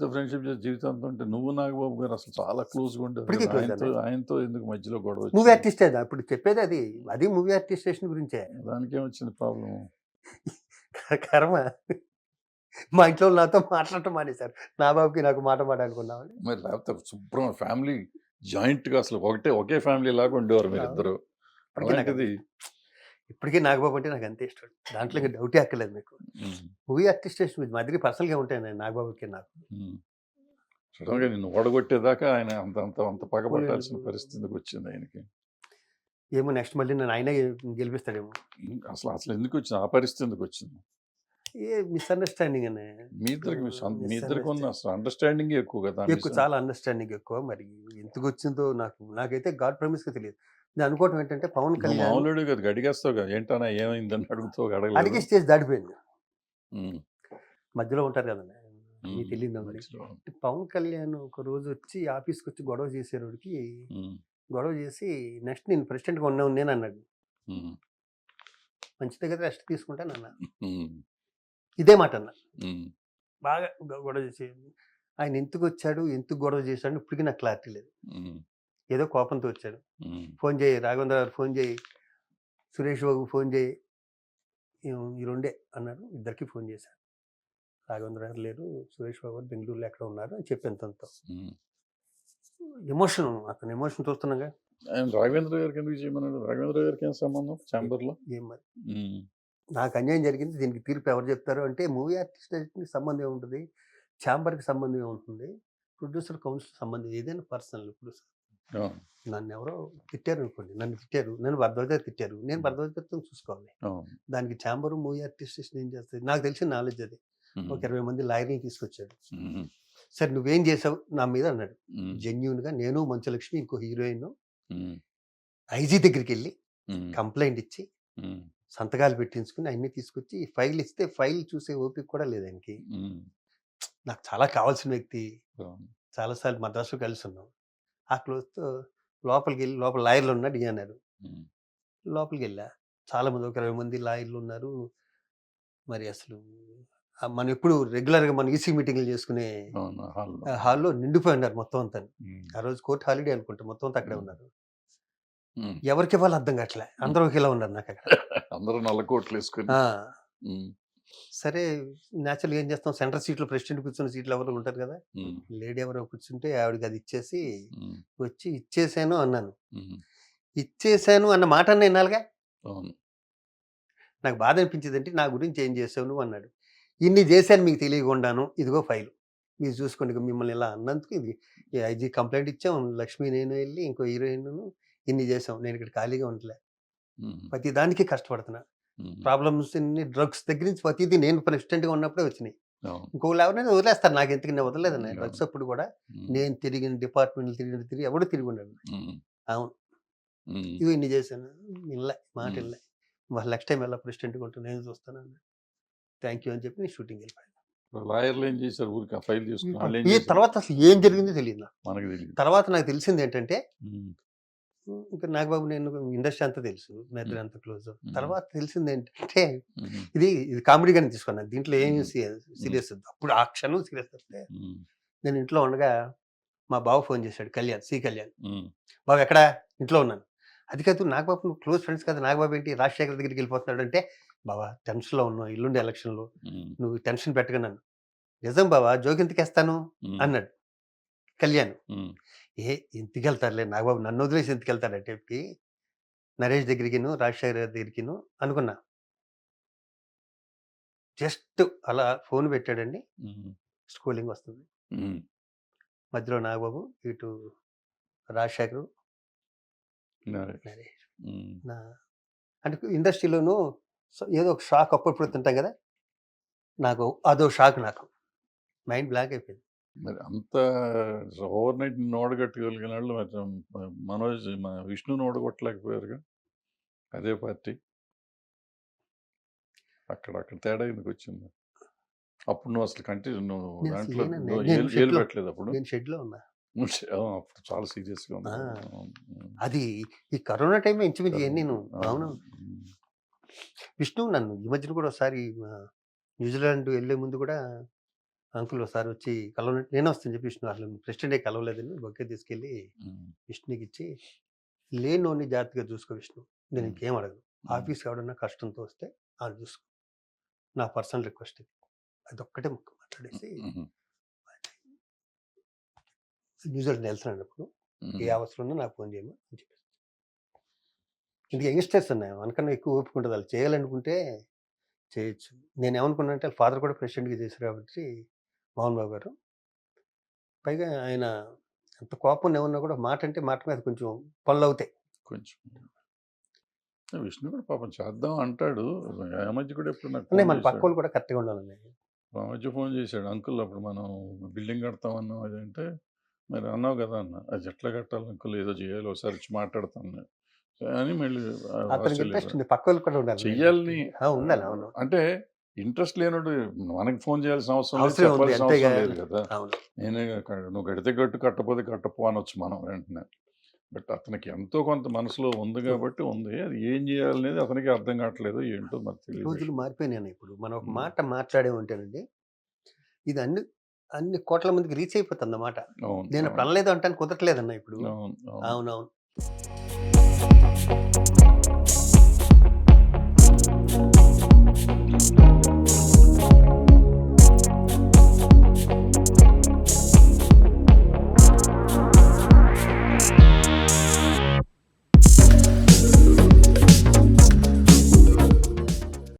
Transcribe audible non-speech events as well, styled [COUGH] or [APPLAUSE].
విష్ణుతో friendship చేసి జీవితాంతం అంటే నువ్వు నాగబాబు గారు అసలు చాలా క్లోజ్గా close ఆయనతో ఆయనతో ఎందుకు మధ్యలో గొడవ మూవీ వచ్చింది? ఆర్టిస్టే ఇప్పుడు చెప్పేది అది. అది మూవీ ఆర్టిస్టేషన్ గురించే. దానికి ఏమొచ్చింది ప్రాబ్లం కర్మ. మా ఇంట్లో నాతో మాట్లాడటం మానేశారు. నా బాబుకి నాకు మాట మాట్లాడుకున్నామని మరి లేకపోతే శుభ్రం ఫ్యామిలీ జాయింట్గా అసలు ఒకటే ఒకే ఫ్యామిలీ లాగా ఉండేవారు మీరు ఇద్దరు ఇప్పటికీ నాకు అలాంటిది ఇప్పటికీ నాగబాబు అంటే నాకు అంతే ఇష్టం. దాంట్లో ఇంకా డౌటే అక్కర్లేదు మీకు. మూవీ ఆర్టిస్టేషన్ మా దగ్గర పర్సనల్గా ఉంటాయి నేను నాగబాబుకి నాకు. సడన్గా నిన్ను ఓడగొట్టేదాకా ఆయన అంత అంత అంత పగబట్టాల్సిన. పరిస్థితికి వచ్చింది ఆయనకి. ఏమో నెక్స్ట్ మళ్ళీ నేను ఆయనే గెలిపిస్తాడేమో. అసలు అసలు ఎందుకు వచ్చింది? ఆ పరిస్థితి ఎందుకు వచ్చింది. ఏ మిస్అండర్స్టాండింగ్ అనే. మీ ఇద్దరికి మీ ఇద్దరికి ఉన్న. అసలు అండర్స్టాండింగ్ ఎక్కువ కదా ఎక్కువ. చాలా అండర్స్టాండింగ్ ఎక్కువ. మరి ఎందుకు వచ్చిందో నాకు నాకైతే గాడ్ ప్రమిస్గా తెలియదు. నేను అనుకోవటం ఏంటంటే పవన్ కళ్యాణ్ మామూలుడు కదా అడిగేస్తావు కదా ఏంటన్నా ఏమైందని అడుగుతావు అడిగే అడగలేదు స్టేజ్ దాటిపోయింది. మధ్యలో ఉంటారు కదండి మీకు తెలియదు మరి. పవన్ కళ్యాణ్ ఒక రోజు వచ్చి ఆఫీస్కి వచ్చి గొడవ చేసేవాడికి గొడవ చేసి నెక్స్ట్ నేను ప్రెసిడెంట్గా ఉన్నాను నేను అన్నాడు. మంచిదే కదా రెస్ట్ తీసుకుంటాను అన్న. ఇదే మాట అన్న. బాగా గొడవ చేసి ఆయన ఎందుకు వచ్చాడు ఎందుకు గొడవ చేశాడు ఇప్పటికీ నాకు క్లారిటీ లేదు. ఏదో కోపంతో వచ్చాడు. ఫోన్ చేయి రాఘవేంద్ర గారు ఫోన్ చేయి సురేష్ బాబు ఫోన్ చేయి ఈ- రెండే అన్నారు. ఇద్దరికి ఫోన్ చేశారు. రాఘవేంద్ర గారు లేరు సురేష్ బాబు గారు బెంగళూరులో ఎక్కడ ఉన్నారు అని చెప్పి ఎంతంతో ఉమ్. ఎమోషన్ అతను ఎమోషన్ చూస్తున్నాగా. ఆయన రాఘవేంద్ర గారికి ఎందుకు చేయమన్నాడు? రాఘవేంద్ర గారికి ఏం సంబంధం? ఛాంబర్లో ఏం మరి? నాకు అన్యాయం జరిగింది దీనికి తీర్పు ఎవరు చెప్తారు అంటే మూవీ ఆర్టిస్ట్కి సంబంధం ఏముంటుంది? ఛాంబర్కి సంబంధం ఏముంటుంది? ప్రొడ్యూసర్ కౌన్సిల్ సంబంధం ఏదైనా పర్సనల్ ఇప్పుడు నన్ను ఎవరో తిట్టారు అనుకోండి నన్ను తిట్టారు నన్ను భద్రత తిట్టారు నేను భద్రతతో చూసుకోవాలి. అవును. దానికి ఛాంబర్ మూవీ ఆర్టిస్టేషన్ ఏం చేస్తుంది? నాకు తెలిసిన నాలెడ్జ్ అది. ఒక ఇరవై మంది లాయర్ని తీసుకొచ్చాడు. సరే నువ్వేం చేసావు? నా మీద అన్నాడు. జెన్యున్గా నేను మంచులక్ష్మి ఇంకో హీరోయిన్ ఐజీ దగ్గరికి వెళ్ళి కంప్లైంట్ ఇచ్చి సంతకాలు పెట్టించుకుని అన్ని తీసుకొచ్చి ఫైల్ ఇస్తే ఫైల్ చూసే ఓపిక కూడా లేదు ఆయనకి. నాకు చాలా కావాల్సిన వ్యక్తి. చాలాసార్లు మద్రాసులో కలిసి ఉన్నాం. ఆ క్లోజ్తో లోపలికి వెళ్ళి లోపల లాయర్లు ఉన్నాడు ఈ అన్నారు లోపలికి వెళ్ళా చాలా మంది ఒక ఇరవై మంది లాయర్లు ఉన్నారు. మరి అసలు మనం ఎప్పుడు రెగ్యులర్గా మనం ఈసీ మీటింగ్లు చేసుకునే హాల్లో నిండిపోయి ఉన్నారు మొత్తం అంతా. ఆ రోజు కోర్టు హాలిడే అనుకుంటా మొత్తం అంతా అక్కడే ఉన్నారు. ఎవరికి ఇవ్వాలి అర్థం కావట్లే. అందరూ ఒకేలా ఉన్నారు నాకు అక్కడ [LAUGHS] అందరూ నల్ల కోట్లు వేసుకుని. సరే న్యాచురల్గా ఏం చేస్తాం? సెంటర్ సీట్లో ప్రెసిడెంట్ కూర్చున్న సీట్లు ఎవరు ఉంటారు కదా! లేడీ ఎవరో కూర్చుంటే ఆవిడకి అది ఇచ్చేసి వచ్చి ఇచ్చేసాను అన్నాను. ఇచ్చేసాను అన్న మాట అన్న అవును. నాకు బాధ అనిపించింది అంటే నా గురించి ఏం చేసావు నువ్వు? అన్నాడు. ఇన్ని చేశాను మీకు తెలియకుండాను ఇదిగో ఫైల్. మీరు చూసుకోండి మిమ్మల్ని ఇలా అన్నందుకు ఇది ఐజీ కంప్లైంట్ ఇచ్చాం లక్ష్మి నేను వెళ్ళి ఇంకో హీరోయిన్ ఇన్ని చేసాం నేను ఇక్కడ ఖాళీగా ఉండలే ప్రతి దానికి కష్టపడుతున్నా. ప్రాబ్లమ్స్ డ్రగ్స్ దగ్గర నుంచి ప్రతిదీ నేను ప్రెసిడెంట్గా ఉన్నప్పుడే వచ్చినాయి. ఇంకోళ్ళు ఎవరైనా వదిలేస్తారు. నాకు ఎందుకు నేను వదలలేదన్న అవును. డ్రగ్స్ అప్పుడు కూడా. నేను తిరిగిన డిపార్ట్మెంట్లు తిరిగిన తిరిగి ఎవడు తిరిగి ఉన్నాడు అవును. ఇవి ఇన్ని చేశాను. ఇల్లే మాట. ఇల్లే. వాళ్ళు నెక్స్ట్ టైం ఎలా ప్రెసిడెంట్గా ఉంటాను నేను చూస్తాను థ్యాంక్ యూ అని చెప్పి నేను షూటింగ్ వెళ్ళిపోయాను. లాయర్లు ఏం చేశారు? ఊరికి ఫైల్ ఈ? తర్వాత అసలు ఏం జరిగిందో తెలియదు నాకు. మనకు తెలియదు తర్వాత నాకు తెలిసింది ఏంటంటే ఇంకా నాగబాబు నేను ఇండస్ట్రీ అంతా తెలుసు. మెదడు అంత క్లోజ్. తర్వాత తెలిసింది ఏంటంటే ఇది ఇది కామెడీగానే తీసుకున్నాను. దీంట్లో ఏం. సీరియస్ అప్పుడు ఆ క్షణం సీరియస్ వస్తే నేను ఇంట్లో ఉండగా మా బావ ఫోన్ చేశాడు కళ్యాణ్ సి కళ్యాణ్. బాబు ఎక్కడా? ఇంట్లో ఉన్నాను. అది కాదు నాగబాబు నువ్వు క్లోజ్ ఫ్రెండ్స్ కదా నాగబాబు ఏంటి? రాజశేఖర్ దగ్గరికి వెళ్ళిపోతున్నాడు అంటే బాబా టెన్షన్లో ఉన్నావు ఇల్లుండి ఎలక్షన్లో. నువ్వు టెన్షన్ పెట్టగా నన్ను. నిజం బాబా జోకి ఎంతకేస్తాను ఉమ్, అన్నాడు కళ్యాణ్. ఏ ఎందుకు వెళ్తారులే నాగబాబు నన్ను వదిలేసి ఎందుకు వెళ్తాడంటే చెప్పి నరేష్ దగ్గరికిను రాజశేఖర్ గారి దగ్గరికిను అనుకున్నా. జస్ట్ అలా ఫోన్ పెట్టాడండి. స్కూలింగ్ వస్తుంది. మధ్యలో నాగబాబు ఇటు రాజశేఖరు నరే. నరేష్. నా అంటే ఇండస్ట్రీలోనూ ఏదో ఒక షాక్ అప్పుడప్పుడు తింటాం కదా? నాకు అదో షాక్ నాకు. మైండ్ బ్లాక్ అయిపోయింది. మరి అంత ఓవర్ నైట్ ఓడగట్టగలిగిన వాళ్ళు మరి మనోజ్ మన విష్ణుని ఓడగొట్టలేకపోయారుగా అదే పార్టీ. అక్కడ అక్కడ తేడా ఎందుకు వచ్చింది అప్పుడు నువ్వు అసలు కంటిన్యూ నువ్వు దాంట్లో ఏలు పెట్టలేదు అప్పుడు? నేను షెడ్లో ఉన్నా. అప్పుడు చాలా సీరియస్గా ఉంది. ఆ. అవును, ఉమ్, అది ఈ కరోనా టైం ఇంచుమించు నేను అవును, విష్ణు నన్ను ఈ మధ్యన కూడా ఒకసారి న్యూజిలాండ్ వెళ్ళే ముందు కూడా అంకుల్ ఒకసారి వచ్చి కలవ నేను వస్తాను చెప్పి విష్ణు అసలు ప్రెసిడెంటే కలవలేదని బొకే తీసుకెళ్ళి విష్ణుకి ఇచ్చి లేనోని జాగ్రత్తగా చూసుకో విష్ణు. నేను. ఇంకేం అడగను. ఉమ్, ఆఫీస్ ఎవడన్నా కష్టంతో వస్తే అది చూసుకో. నా పర్సనల్ రిక్వెస్ట్ ఇది. అది ఒక్కటే ముక్క మాట్లాడేసి న్యూజిలాండ్ వెళ్తున్నాను అప్పుడు ఏ అవసరం ఉన్నా నాకు ఫోన్ చేయమని అని చెప్పేసి. ఇందుకు యంగ్స్టర్స్ ఉన్నాయి మనకన్నా ఎక్కువ ఓపిక ఉంటుంది. వాళ్ళు చేయాలనుకుంటే చేయొచ్చు. నేను ఏమనుకున్నా అంటే ఫాదర్ కూడా ప్రెసిడెంట్గా చేశారు కాబట్టి మోహన్ బాబు గారు. పైగా ఆయన ఎంత కోపం ఏమన్నా కూడా మాట అంటే మాట మీద కొంచెం పనులు అవుతాయి కొంచెం విష్ణు కూడా పాపం చేద్దాం అంటాడు. మధ్య కూడా ఎప్పుడు నాకు మన పక్క వాళ్ళు కూడా కరెక్ట్గా ఉండాలండి. ఆ మధ్య ఫోన్ చేశాడు. అంకుల్ అప్పుడు మనం బిల్డింగ్ కడతాం అన్నాం అదంటే మరి అన్నావు కదా అన్న అది ఎట్లా కట్టాలి అంకుల్? ఏదో చేయాలి ఒకసారి వచ్చి మాట్లాడతాను అని మళ్ళీ చెయ్యాలని అంటే ఇంట్రెస్ట్ లేనోడు మనకి ఫోన్ చేయాల్సిన అవసరం లేదు చెప్పాల్సిన అవసరం లేదు కదా. నేనే నువ్వు కడితే కట్టు కట్టపోతే కట్టపో అనొచ్చు మనం వెంటనే. బట్ అతనికి ఎంతో కొంత మనసులో ఉంది కాబట్టి ఉంది. అది ఏం చేయాలనేది అతనికి అర్థం కావట్లేదు ఏంటో మరి తెలియదు రోజులు మారిపోయినాయి ఇప్పుడు. మనం ఒక. మాట మాట్లాడే ఉంటేనండి ఇది అన్ని అన్ని కోట్ల మందికి రీచ్ అయిపోతుంది అన్నమాట నేను అవును, పనలేదు అంటే కుదరట్లేదన్న ఇప్పుడు. అవును. అవును. అవునవును.